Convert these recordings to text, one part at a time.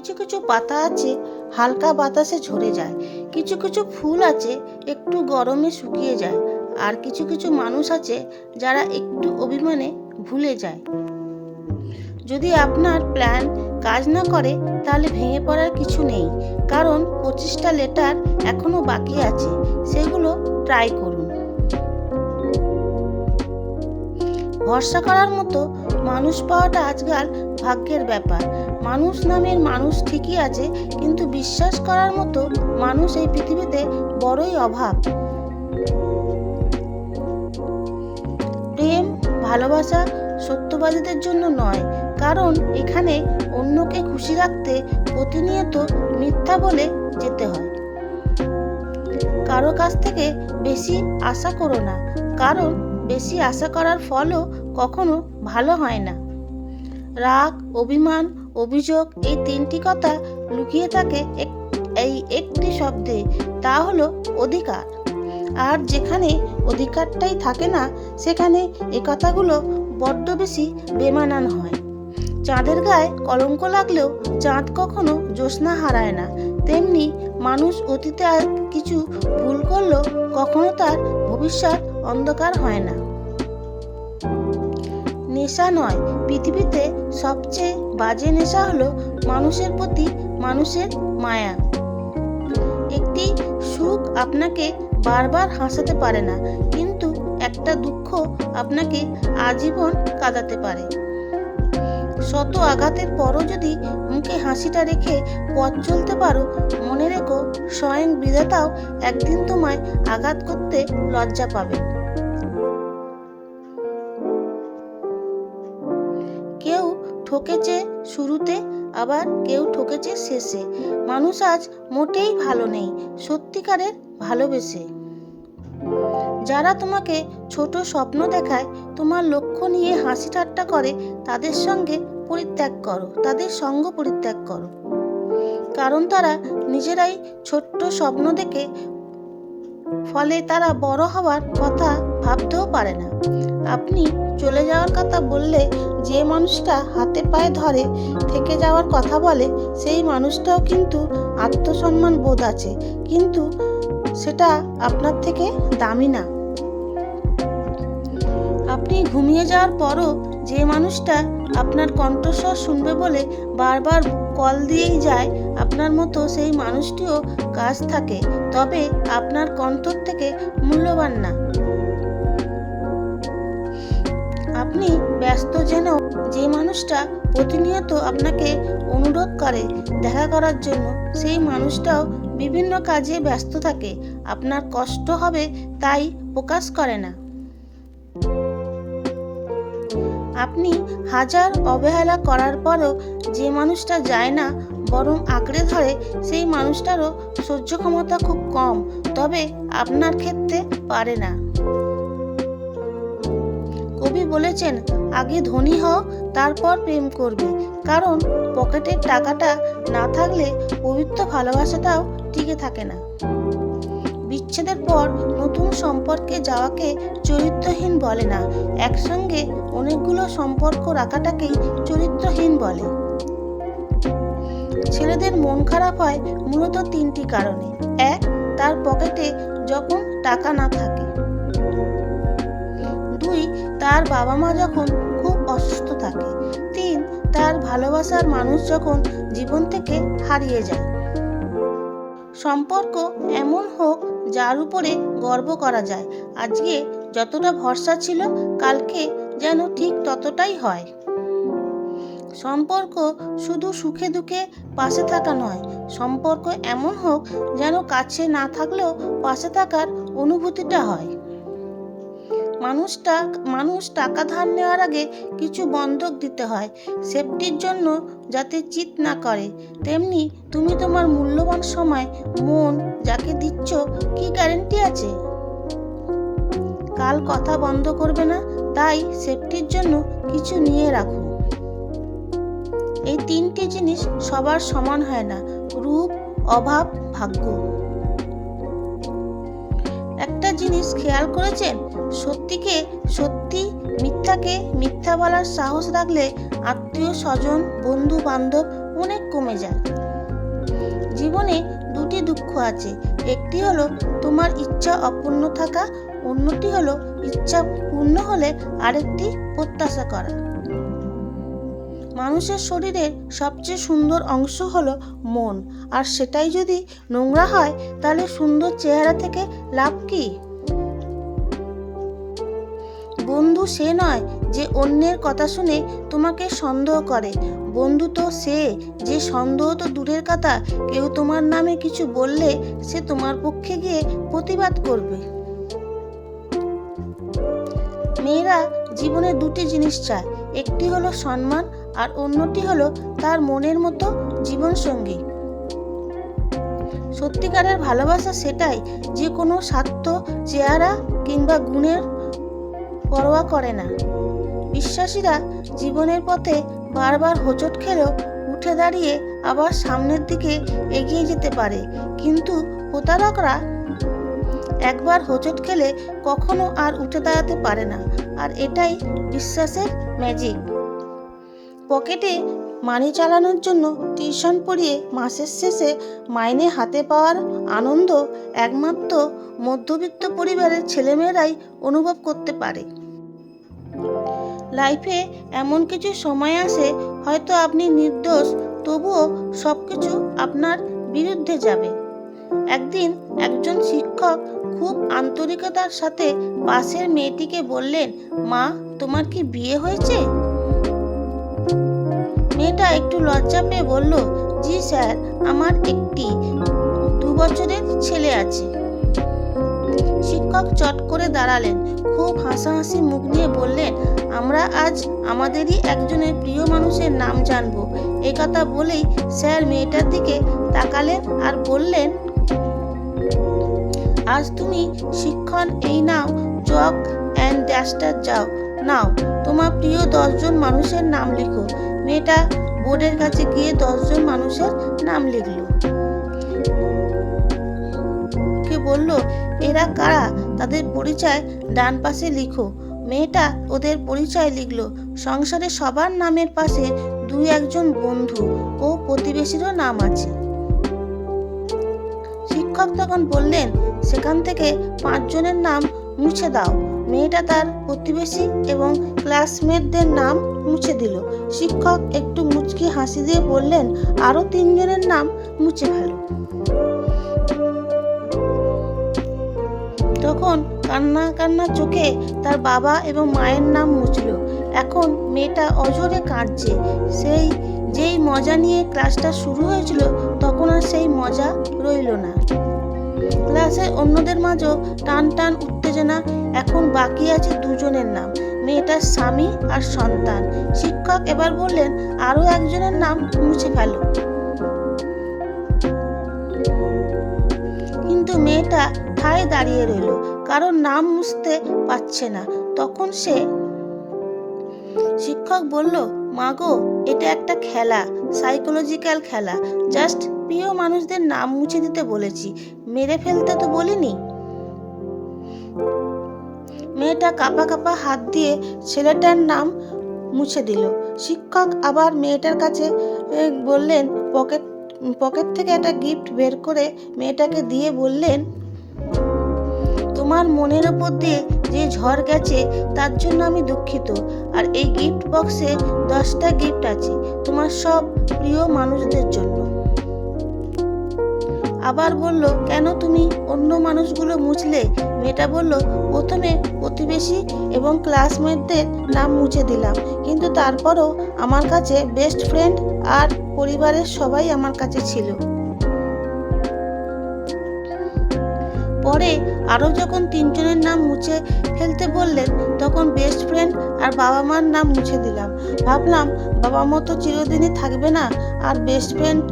কিছু কিছু পাতা আছে, হালকা বাতাসে ঝরে যায়। কিছু কিছু ফুল আছে, একটু গরমে শুকিয়ে যায়। আর কিছু কিছু মানুষ আছে, যারা একটু অভিমানে ভুলে যায়। যদি আপনার প্ল্যান কাজ না করে, তাহলে ভেঙে পড়ার কিছু নেই। কারণ পঁচিশটা লেটার এখনও বাকি আছে, সেগুলো ট্রাই করুন। ভরসা করার মতো মানুষ পাওয়াটা আজকাল ভাগ্যের ব্যাপার। মানুষ নামের মানুষ ঠিকই আছে, কিন্তু বিশ্বাস করার মতো মানুষ এই পৃথিবীতে বড়ই অভাব। প্রেম, ভালোবাসা সত্যবাদীদের জন্য নয়, কারণ এখানে অন্যকে খুশি রাখতে প্রতিনিয়ত মিথ্যা বলে যেতে হয়। কারও কাছ থেকে বেশি আশা করো না, কারণ বেশি আশা করার ফলও কখনো ভালো হয় না। রাগ, অভিমান, অভিযোগ এই তিনটি কথা লুকিয়ে থাকে এই একটি শব্দে, তা হলো অধিকার। আর যেখানে অধিকারটাই থাকে না, সেখানে এ কথাগুলো বড্ড বেশি বেমানান হয়। চাঁদের গায়ে কলঙ্ক লাগলেও চাঁদ কখনো জ্যোৎস্না হারায় না। তেমনি মানুষ অতীতে কিছু ভুল করলেও কখনো তার ভবিষ্যৎ অন্ধকার হয় না। নেশা নয়। পৃথিবীতে সবচেয়ে বাজে নেশা হলো মানুষের প্রতি মানুষের মায়া। একটি সুখ আপনাকে বারবার হাসাতে পারে না, কিন্তু একটা দুঃখ আপনাকে আজীবন কাঁদাতে পারে। শত আঘাতের পরও যদি মুখে হাসিটা রেখে পথ চলতে পারো, মনে রেখো স্বয়ং বিধাতাও একদিন তোমায় আঘাত করতে লজ্জা পাবে। ঠকেছে শুরুতে, আবার কেউ ঠকেছে শেষে। মানুষ আজ মোটেই ভালো নেই, সত্যিকারের ভালোবেসে। যারা তোমাকে ছোট স্বপ্ন দেখায়, তোমার লক্ষ্য নিয়ে হাসি ঠাট্টা করে, তাদের সঙ্গে পরিত্যাগ করো, তাদের সঙ্গ পরিত্যাগ করো। কারণ তারা নিজেরাই ছোট্ট স্বপ্ন দেখে, ফলে তারা বড় হওয়ার কথা ভাবতেও পারে না। আপনি চলে যাওয়ার কথা বললে যে মানুষটা হাতে পায়ে ধরে থেকে যাওয়ার কথা বলে, সেই মানুষটাও কিন্তু আত্মসম্মান বোধ আছে। কিন্তু সেটা আপনার থেকে দামি না। আপনি ঘুমিয়ে যাওয়ার পরও যে মানুষটা আপনার কণ্ঠস্বর শুনবে বলে বারবার কল দিয়েই যায়, আপনার মতো সেই মানুষটিও কাজ থাকে। তবে আপনার কণ্ঠর থেকে মূল্যবান না। আপনি ব্যস্ত যেন যে মানুষটা প্রতিনিয়ত আপনাকে অনুরোধ করে দেখা করার জন্য, সেই মানুষটাও বিভিন্ন কাজে ব্যস্ত থাকে। আপনার কষ্ট হবে তাই প্রকাশ করে না। আপনি হাজার অবহেলা করার পরও যে মানুষটা যায় না, বরং আঁকড়ে ধরে, সেই মানুষটারও সহ্য ক্ষমতা খুব কম। তবে আপনার ক্ষেত্রে পারে না। কবি বলেছেন, আগে ধনী হও, তারপর প্রেম করবে। কারণ পকেটের টাকাটা না থাকলে পবিত্র ভালোবাসাটাও টিকে থাকে না। বিচ্ছেদের পর নতুন সম্পর্কে যাওয়াকে চরিত্রহীন বলে না। একসঙ্গে অনেকগুলো সম্পর্ক রাখাটাকেই চরিত্রহীন বলে। ছেলেদের মন খারাপ হয় মূলত তিনটি কারণে। এক, তার পকেটে যখন টাকা না থাকে। দুই তার বাবা মা যখন খুব অসুস্থ থাকে, তিন তার ভালোবাসার মানুষ যখন জীবন থেকে হারিয়ে যায়। সম্পর্ক এমন হোক যার উপরে গর্ব করা যায়, আজকে যতটা ভরসা ছিল কালকে যেন ঠিক ততটাই হয়। সম্পর্ক শুধু সুখে দুঃখে পাশে থাকা নয়, সম্পর্ক এমন হোক যেন কাছে না থাকলেও পাশে থাকার অনুভূতিটা হয়। মানুষটা, মানুষ টাকা ধার নেওয়ার আগে কিছু বন্ধক দিতে হয়। সেফটির জন্য যাতে চিট না করে। তেমনি তুমি তোমার মূল্যবান সময়, মন যাকে দিচ্ছ কি গ্যারেন্টি আছে? কাল কথা বন্ধ করবে না, তাই সেফটির জন্য কিছু নিয়ে রাখো। এই তিনটি জিনিস সবার সমান হয় না, রূপ, অভাব, ভাগ্য। জিনিস খেয়াল করেছেন? সত্যিকে সত্যি, মিথ্যাকে মিথ্যা বলার সাহস রাখলে আত্মীয় স্বজন, বন্ধু বান্ধব অনেক কমে যায়। জীবনে দুটি দুঃখ আছে। একটি হলো তোমার ইচ্ছা অপূর্ণ থাকা, অন্যটি হলো ইচ্ছা পূর্ণ হলে আরেকটি প্রত্যাশা করা। মানুষের শরীরের সবচেয়ে সুন্দর অংশ হলো মন। আর সেটাই যদি নোংরা হয়, তাহলে সুন্দর চেহারা থেকে লাভ কি? বন্ধু সে নয় যে অন্যের কথা শুনে তোমাকে সন্দেহ করে। বন্ধু তো সে যে সন্দেহ তো দূরের কথা, কেউ তোমার নামে কিছু বললে সে তোমার পক্ষে গিয়ে প্রতিবাদ করবে। মেয়েরা জীবনে দুটি জিনিস চায়, একটি হলো সম্মান আর অন্যটি হলো তার মনের মতো জীবনসঙ্গী। সত্যিকারের ভালোবাসা সেটাই, যে কোনো স্বার্থ, চেহারা কিংবা গুণের পরোয়া করে না। বিশ্বাসীরা জীবনের পথে বারবার হোঁচট খেলেও উঠে দাঁড়িয়ে আবার সামনের দিকে এগিয়ে যেতে পারে। কিন্তু প্রতারকরা একবার হোঁচট খেলে কখনো আর উঠে দাঁড়াতে পারে না, আর এটাই বিশ্বাসের ম্যাজিক পকেটে মানি চালানোর জন্য টিউশন পড়িয়ে মাসের শেষে মাইনে হাতে পাওয়ার আনন্দ একমাত্র মধ্যবিত্ত পরিবারের ছেলেমেয়েরাই অনুভব করতে পারে। লাইফে এমন কিছু সময় আসে, হয়তো আপনি নির্দোষ, তবুও সব কিছু আপনার বিরুদ্ধে যাবে। একদিন একজন শিক্ষক খুব আন্তরিকতার সাথে পাশের মেয়েটিকে বললেন, মা, তোমার কি বিয়ে হয়েছে? মেয়েটা একটু লজ্জা পেয়ে বলল, জি স্যার, আমার একটি দু বছরের ছেলে আছে। শিক্ষক চট করে দাঁড়ালেন। খুব হাসাহাসি মুখ নিয়ে বললেন, আমরা আজ আমাদেরই একজনের প্রিয় মানুষের নাম জানব। এ কথা বলেই স্যার মেয়েটার দিকে তাকালেন আর বললেন, আজ তুমি শিক্ষণ, এই নাও চক অ্যান্ড ড্যাস্টার যাও। নাও, তোমার প্রিয় দশজন মানুষের নাম লিখো। মেয়েটা বোর্ডের কাছে গিয়ে দশজন মানুষের নাম লিখলো। বলল, এরা কারা? তাদের পরিচয় ডান পাশে লিখো। মেয়েটা ওদের পরিচয় লিখলো। সংসারে সবার নামের পাশে দুই একজন বন্ধু ও প্রতিবেশীরও নাম আছে। শিক্ষক তখন বললেন, সেখান থেকে পাঁচজনের নাম মুছে দাও। মেয়েটা তার প্রতিবেশী এবং ক্লাসমেটদের নাম মুছে দিল। শিক্ষক একটু মুচকি হাসি দিয়ে বললেন আরও তিনজনের নাম মুছে ফেলো। তখন কান্না কান্না চোখে তার বাবা এবং মায়ের নাম মুছল। এখন মেয়েটা অজরে কাঁদছে। সেই, যেই মজা নিয়ে ক্লাসটা শুরু হয়েছিল, তখন আর সেই মজা রইল না। ক্লাসে অন্যদের মাঝেও টান টান উত্তেজনা এখন বাকি আছে দুজনের নাম। মেয়েটার স্বামী আর সন্তান। শিক্ষক এবার বললেন, আরও একজনের নাম মুছে ফেল। কিন্তু মেয়েটা ঠায় দাঁড়িয়ে রইল? কারণ নাম মুছতে পারছে না। তখন সে শিক্ষক বলল মাগো এটা একটা খেলা সাইকোলজিক্যাল খেলা। জাস্ট প্রিয় মানুষদের নাম মুছে দিতে বলেছি। মেরে ফেলতে তো বলিনি? মেয়েটা কাপা কাপা হাত দিয়ে ছেলেটার নাম মুছে দিল। শিক্ষক আবার মেয়েটার কাছে বললেন, পকেট পকেট থেকে একটা গিফট বের করে মেয়েটাকে দিয়ে বললেন তোমার মনের ওপর দিয়ে যে ঝড় গেছে, তার জন্য আমি দুঃখিত। আর এই গিফট বক্সে দশটা গিফট আছে, তোমার সব প্রিয় মানুষদের জন্য। আবার বলল, কেন তুমি অন্য মানুষগুলো মুছলে? মেয়েটা বলল, প্রথমে প্রতিবেশী এবং ক্লাসমেটদের নাম মুছে দিলাম, কিন্তু তারপরও আমার কাছে বেস্ট ফ্রেন্ড আর পরিবারের সবাই আমার কাছে ছিল। আরও যখন তিনজনের নাম মুছে ফেলতে বললেন, তখন বেস্ট ফ্রেন্ড আর বাবা মার নাম মুছে দিলাম। ভাবলাম বাবা মা তো চিরদিনই থাকবে না, আর বেস্ট ফ্রেন্ড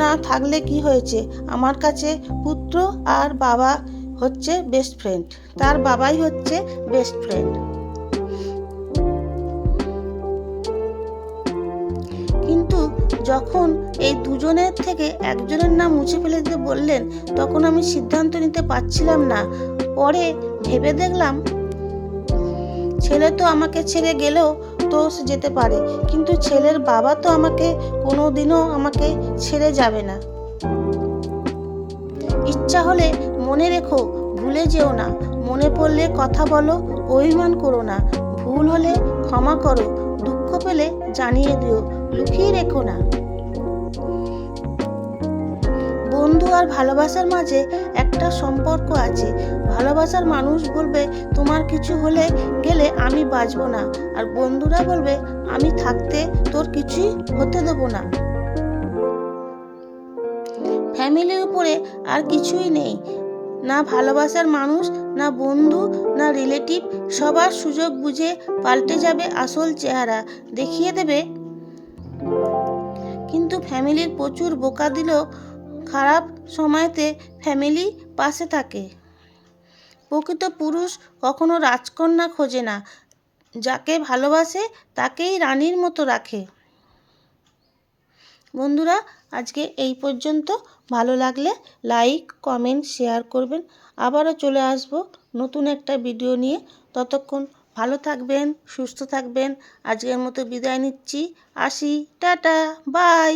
না থাকলে কি হয়েছে? আমার কাছে পুত্র আর বাবা হচ্ছে বেস্ট ফ্রেন্ড তার বাবাই হচ্ছে বেস্ট ফ্রেন্ড কিন্তু যখন এই দুজনের থেকে একজনের নাম মুছে ফেলে দিতে বললেন, তখন আমি সিদ্ধান্ত নিতে পারছিলাম না। পরে ভেবে দেখলাম, ছেলে তো আমাকে ছেড়ে গেলেও তো যেতে পারে, কিন্তু ছেলের বাবা তো আমাকে কোনো দিনও আমাকে ছেড়ে যাবে না। ইচ্ছা হলে মনে রেখো, ভুলে যেও না। মনে পড়লে কথা বলো, অভিমান করো না। ভুল হলে ক্ষমা করো। দুঃখ পেলে জানিয়ে দিও। লুকিয়ে রেখো না। বন্ধু আর ভালোবাসার মাঝে একটা সম্পর্ক আছে। ভালোবাসার মানুষ বলবে, তোমার কিছু হলে গেলে আমি বাঁচবো না। আর বন্ধুরা বলবে, আমি থাকতে তোর কিছুই হতে দেবো না। ফ্যামিলির উপরে আর কিছুই নেই। না ভালোবাসার মানুষ, না বন্ধু, না রিলেটিভ সবার সুযোগ বুঝে পাল্টে যাবে আসল চেহারা। দেখিয়ে দেবে কিন্তু ফ্যামিলির প্রচুর বোকা দিলেও খারাপ সময়তে ফ্যামিলি পাশে থাকে। প্রকৃত পুরুষ কখনো রাজকন্যা খোঁজে না, যাকে ভালোবাসে তাকেই রানীর মতো রাখে। বন্ধুরা, আজকে এই পর্যন্ত। ভালো লাগলে লাইক, কমেন্ট, শেয়ার করবেন। আবারও চলে আসব নতুন একটা ভিডিও নিয়ে। ততক্ষণ ভালো থাকবেন সুস্থ থাকবেন। আজকের মতো বিদায় নিচ্ছি। আসি টাটা বাই।